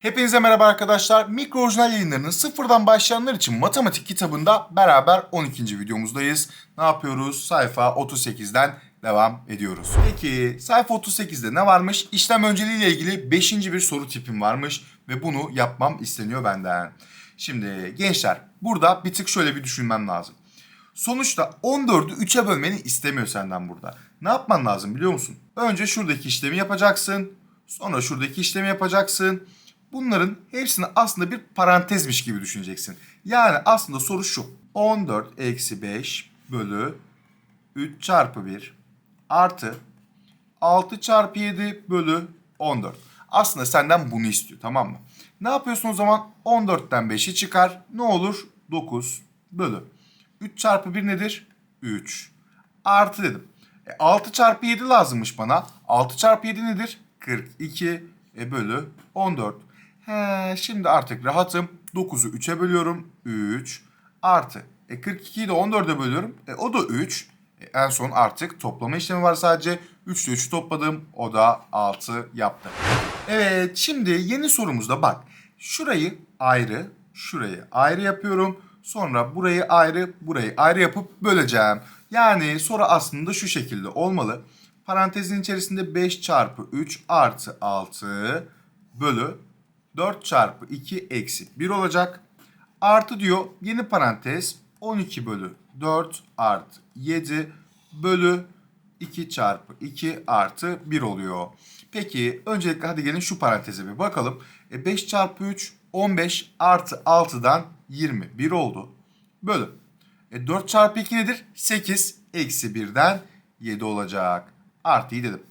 Hepinize merhaba arkadaşlar. Mikro orijinal yayınlarının sıfırdan başlayanlar için matematik kitabında beraber 12. videomuzdayız. Ne yapıyoruz? Sayfa 38'den devam ediyoruz. Peki sayfa 38'de ne varmış? İşlem önceliği ile ilgili 5. bir soru tipim varmış ve bunu yapmam isteniyor benden. Şimdi gençler burada bir tık şöyle bir düşünmem lazım. Sonuçta 14'ü 3'e bölmeni istemiyor senden burada. Ne yapman lazım biliyor musun? Önce şuradaki işlemi yapacaksın. Sonra şuradaki işlemi yapacaksın. Bunların hepsini aslında bir parantezmiş gibi düşüneceksin. Yani aslında soru şu. 14 eksi 5 bölü 3 çarpı 1 artı 6 çarpı 7 bölü 14. Aslında senden bunu istiyor tamam mı? Ne yapıyorsun o zaman? 14'ten 5'i çıkar. Ne olur? 9 bölü. 3 çarpı 1 nedir? 3. Artı dedim. E, 6 çarpı 7 lazımmış bana. 6 çarpı 7 nedir? 42 e, bölü 14. He, şimdi artık rahatım. 9'u 3'e bölüyorum. 3 artı. E 42'yi de 14'e bölüyorum. E, o da 3. E, en son artık toplama işlemi var sadece. 3 ile 3'ü topladım. O da 6 yaptı. Evet şimdi yeni sorumuzda bak. Şurayı ayrı, şurayı ayrı yapıyorum. Sonra burayı ayrı, burayı ayrı yapıp böleceğim. Yani soru aslında şu şekilde olmalı. Parantezin içerisinde 5 çarpı 3 artı 6 bölü 4 çarpı 2 eksi 1 olacak. Artı diyor yeni parantez 12 bölü 4 artı 7 bölü 2 çarpı 2 artı 1 oluyor. Peki öncelikle hadi gelin şu paranteze bir bakalım. E 5 çarpı 3 15 artı 6'dan 21 oldu. Bölü. E 4 çarpı 2 nedir? 8 eksi 1'den 7 olacak. Artıyı dedim.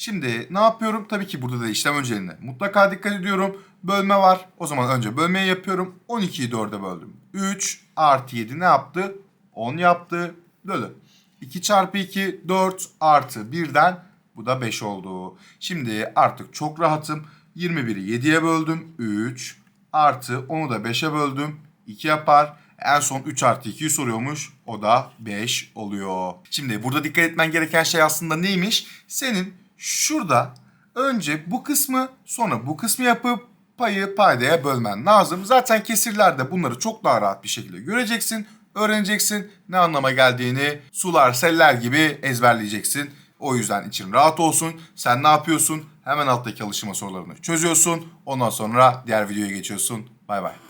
Şimdi ne yapıyorum? Tabii ki burada da işlem önceliğine mutlaka dikkat ediyorum. Bölme var. O zaman önce bölmeyi yapıyorum. 12'yi 4'e böldüm. 3 artı 7 ne yaptı? 10 yaptı. Bölü. 2 çarpı 2 4 artı 1'den bu da 5 oldu. Şimdi artık çok rahatım. 21'i 7'ye böldüm. 3 artı 10'u da 5'e böldüm. 2 yapar. En son 3 artı 2'yi soruyormuş. O da 5 oluyor. Şimdi burada dikkat etmen gereken şey aslında neymiş? Senin şurada önce bu kısmı sonra bu kısmı yapıp payı paydaya bölmen lazım. Zaten kesirlerde bunları çok daha rahat bir şekilde göreceksin. Öğreneceksin ne anlama geldiğini sular seller gibi ezberleyeceksin. O yüzden için rahat olsun. Sen ne yapıyorsun? Hemen alttaki alıştırma sorularını çözüyorsun. Ondan sonra diğer videoya geçiyorsun. Bay bay.